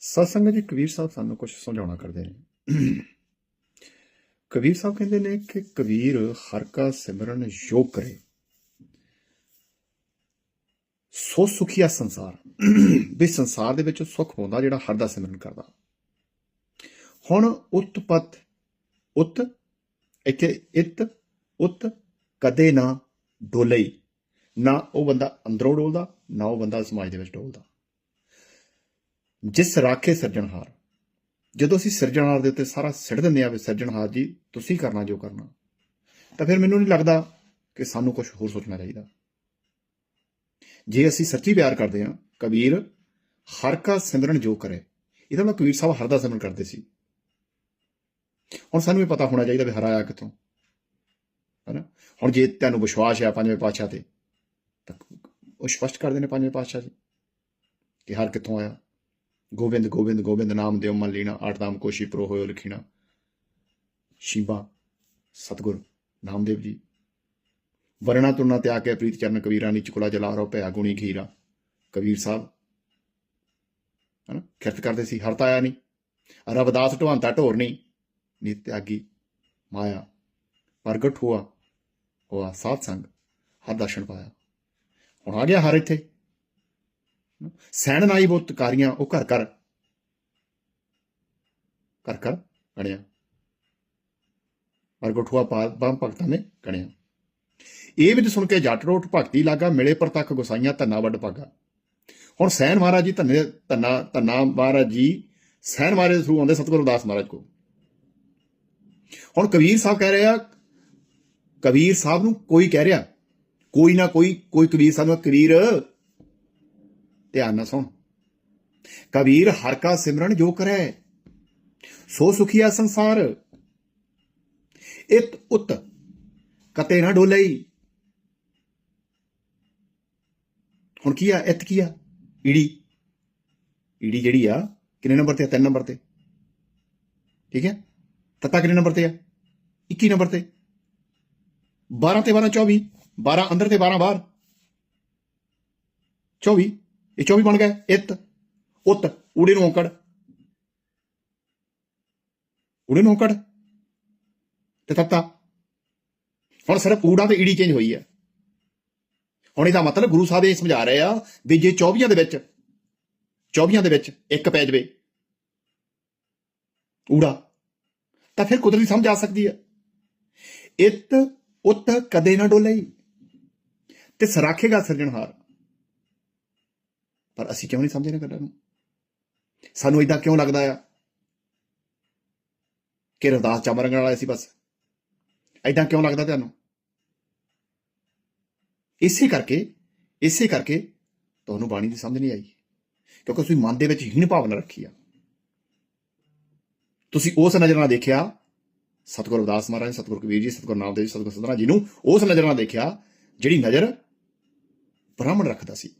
ਸਤਸੰਗ ਜੀ, ਕਬੀਰ ਸਾਹਿਬ ਸਾਨੂੰ ਕੁਝ ਸਮਝਾਉਣਾ ਕਰਦੇ ਨੇ। ਕਬੀਰ ਸਾਹਿਬ ਕਹਿੰਦੇ ਨੇ ਕਿ ਕਬੀਰ ਹਰ ਕਾ ਸਿਮਰਨ ਯੋਗ ਕਰੇ। ਸੋ ਸੁਖੀਆ ਸੰਸਾਰ। ਵੀ ਸੰਸਾਰ ਦੇ ਵਿੱਚ ਸੁਖ ਪਾਉਂਦਾ ਜਿਹੜਾ ਹਰ ਦਾ ਸਿਮਰਨ ਕਰਦਾ। ਹੁਣ ਉਤਪਤ ਉਤ, ਇੱਥੇ ਇਤ, ਉਤ, ਕਦੇ ਨਾ ਡੋਲਈ। ਨਾ ਉਹ ਬੰਦਾ ਅੰਦਰੋਂ ਡੋਲਦਾ, ਨਾ ਉਹ ਬੰਦਾ ਸਮਾਜ ਦੇ ਵਿੱਚ ਡੋਲਦਾ। ਜਿਸ ਰਾਖੇ ਸਿਰਜਣਹਾਰ ਜਦੋਂ ਅਸੀਂ ਸਿਰਜਣਹਾਰ ਦੇ ਉੱਤੇ ਸਾਰਾ ਸਿੱਟ ਦਿੰਦੇ ਆ ਵੀ ਸਿਰਜਣਹਾਰ ਜੀ, ਤੁਸੀਂ ਕਰਨਾ ਜੋ ਕਰਨਾ। ਤਾਂ ਫਿਰ ਮੈਨੂੰ ਨਹੀਂ ਲੱਗਦਾ ਕਿ ਸਾਨੂੰ ਕੁਝ ਹੋਰ ਸੋਚਣਾ ਚਾਹੀਦਾ। ਜੇ ਅਸੀਂ ਸੱਚੀ ਪਿਆਰ ਕਰਦੇ ਹਾਂ, ਕਬੀਰ ਹਰ ਕਾ ਸਿਮਰਨ ਜੋ ਕਰੇ। ਇਹਦਾ ਮੈਂ ਕਬੀਰ ਸਾਹਿਬ ਹਰ ਦਾ ਸਿਮਰਨ ਕਰਦੇ ਸੀ। ਹੁਣ ਸਾਨੂੰ ਇਹ ਪਤਾ ਹੋਣਾ ਚਾਹੀਦਾ ਵੀ ਹਰਾਇਆ ਕਿੱਥੋਂ। ਹੈਨਾ? ਹੁਣ ਜੇ ਤੁਹਾਨੂੰ ਵਿਸ਼ਵਾਸ ਹੈ ਪੰਜਵੇਂ ਪਾਤਸ਼ਾਹ ਤੇ, ਤਾਂ ਉਹ ਸਪਸ਼ਟ ਕਰਦੇ ਨੇ ਪੰਜਵੇਂ ਪਾਤਸ਼ਾਹ ਜੀ, ਕਿ ਹਰ ਕਿੱਥੋਂ ਆਇਆ। ਗੋਬਿੰਦ ਗੋਬਿੰਦ ਗੋਬਿੰਦ ਨਾਮ ਦਿਓ, ਮਨ ਲੀਣਾ ਆਠ ਨਾਮ ਕੋਸ਼ੀ ਪ੍ਰੋ ਹੋਇਓ ਲਿਖੀਣਾ। ਸ਼ੀਬਾ, ਸਤਗੁਰ, ਨਾਮਦੇਵ ਜੀ। ਵਰਣਾ ਤੁਰਨਾ ਤਿਆਗ ਕੇ ਪ੍ਰੀਤ ਚਰਨ ਕਬੀਰਾਂ ਨੀ ਕੁਲਾ ਜਲਾ ਰੋ ਭਿਆ ਗੁਣੀ ਘੀਰਾ ਕਬੀਰ ਸਾਹਿਬ, ਹਨਾ ਕਿਰਤ ਕਰਦੇ ਸੀ, ਹਰ ਤਾਂ ਆਇਆ ਨਹੀਂ। ਰਵਦਾਸ ਢਵਾਂਤਾ ਢੋਰ ਨਹੀਂ ਨੀ ਤਿਆਗੀ, ਮਾਇਆ। ਪ੍ਰਗਟ ਹੋਆ ਹੋਆ ਸਾਧ ਸੰਗ, ਹਰ ਦਰਸ਼ਨ ਪਾਇਆ। ਹੁਣ ਆ ਗਿਆ ਹਰ ਇੱਥੇ। ਸੈਣ ਨਾਈ ਬਹੁਤ ਕਾਰੀਆਂ, ਉਹ ਘਰ ਘਰ। ਘਰ ਘਰ ਕਣਿਆ। ਪ੍ਰਗਟ ਬਾਮ ਭਗਤਾਂ ਨੇ ਗਣਿਆ ਇਹ ਵੀ ਸੁਣ ਕੇ ਜੱਟ ਰੋਟ ਭਗਤੀ ਲਾਗਾ, ਮਿਲੇ ਪਰ ਤੱਕ ਗੁਸਾਈਆਂ ਧੰਨਾ ਵੱਡ ਪਾਗਾ ਹੁਣ ਸੈਨ ਮਹਾਰਾਜ ਜੀ ਧੰਨੇ ਧੰਨਾ ਧੰਨਾ ਮਹਾਰਾਜ ਜੀ ਸੈਨ ਮਹਾਰਾਜ ਥਰੂ ਆਉਂਦੇ ਸਤਿਗੁਰੂ ਦਾਸ ਮਹਾਰਾਜ ਕੋ ਹੁਣ ਕਬੀਰ ਸਾਹਿਬ ਕਹਿ ਰਿਹਾ ਕਬੀਰ ਸਾਹਿਬ ਨੂੰ ਕੋਈ ਕਹਿ ਰਿਹਾ, ਕੋਈ ਨਾ ਕੋਈ ਕੋਈ ਕਬੀਰ ਸਾਹਿਬ ਨੂੰ ਕਬੀਰ ਧਿਆਨ ਨਾਲ ਸੁਣ। ਕਬੀਰ ਹਰ ਕਾ ਸਿਮਰਨ ਜੋ ਕਰੇ, ਸੋ ਸੁਖੀਆ ਸੰਸਾਰ। ਇਤ ਉਤ ਕਤੇ ਨਾ ਡੋਲਈ। ਹੁਣ ਕੀ ਆ? ਇਤ ਕੀ ਆ? ਈੜੀ। ਈੜੀ ਜਿਹੜੀ ਆ, ਕਿੰਨੇ ਨੰਬਰ ਤੇ ਆ? ਤਿੰਨ ਨੰਬਰ ਤੇ। ਠੀਕ ਹੈ? ਤਤਾ ਕਿੰਨੇ ਨੰਬਰ ਤੇ ਆ? 21 ਨੰਬਰ ਤੇ। 12 ਤੇ 12 24 12 ਅੰਦਰ ਤੇ 12 ਬਾਹਰ। 24 ਇਹ 24 ਬਣ ਗਿਆ, ਇਤ, ਉਤ, ਊੜੇ ਨੂੰ ਔਕੜ। ਊੜੇ ਨੂੰ ਔਕੜ ਤੇ ਤੱਤਾ। ਹੁਣ ਸਿਰਫ ਊੜਾ ਤੇ ਈੜੀ ਚੇਂਜ ਹੋਈ ਹੈ। ਹੁਣ ਇਹਦਾ ਮਤਲਬ ਗੁਰੂ ਸਾਹਿਬ ਇਹ ਸਮਝਾ ਰਹੇ ਆ ਵੀ ਜੇ 24 ਦੇ ਵਿੱਚ 24 ਦੇ ਵਿੱਚ ਇੱਕ ਪੈ ਜਵੇ ਊੜਾ, ਤਾਂ ਫਿਰ ਕੁਦਰਤੀ ਸਮਝ ਆ ਸਕਦੀ ਹੈ। ਇਤ, ਉਤ ਕਦੇ ਨਾ ਡੋਲਈ ਤੇ ਸਰਾਖੇਗਾ ਸਿਰਜਣਹਾਰ। ਪਰ ਅਸੀਂ ਕਿਉਂ ਨਹੀਂ ਸਮਝਦੇ ਨਾ ਗੱਲਾਂ ਨੂੰ ਸਾਨੂੰ ਇਦਾਂ ਕਿਉਂ ਲੱਗਦਾ ਆ? ਕਿ ਰਵਦਾਸ ਚਮ ਰੰਗਣ ਵਾਲਾ ਸੀ ਬਸ। ਇਦਾਂ ਕਿਉਂ ਲੱਗਦਾ ਤੁਹਾਨੂੰ ਇਸੇ ਕਰਕੇ ਇਸੇ ਕਰਕੇ ਤੁਹਾਨੂੰ ਬਾਣੀ ਦੀ ਸਮਝ ਨਹੀਂ ਆਈ। ਕਿਉਂਕਿ ਤੁਸੀਂ ਮਨ ਦੇ ਵਿੱਚ ਹੀਣ ਭਾਵਨਾ ਰੱਖੀ ਆ। ਤੁਸੀਂ ਉਸ ਨਜ਼ਰ ਨਾਲ ਦੇਖਿਆ, ਸਤਿਗੁਰੂ ਅਰਦਾਸ ਮਹਾਰਾਜ, ਸਤਿਗੁਰੂ ਕਬੀਰ ਜੀ, ਸਤਿਗੁਰੂ ਨਾਮਦੇਵ ਜੀ, ਸਤਿਗੁਰੂ ਸਤਨਾਮ ਜੀ ਨੂੰ ਉਸ ਨਜ਼ਰ ਨਾਲ ਦੇਖਿਆ, ਜਿਹੜੀ ਨਜ਼ਰ ਬ੍ਰਾਹਮਣ ਰੱਖਦਾ ਸੀ।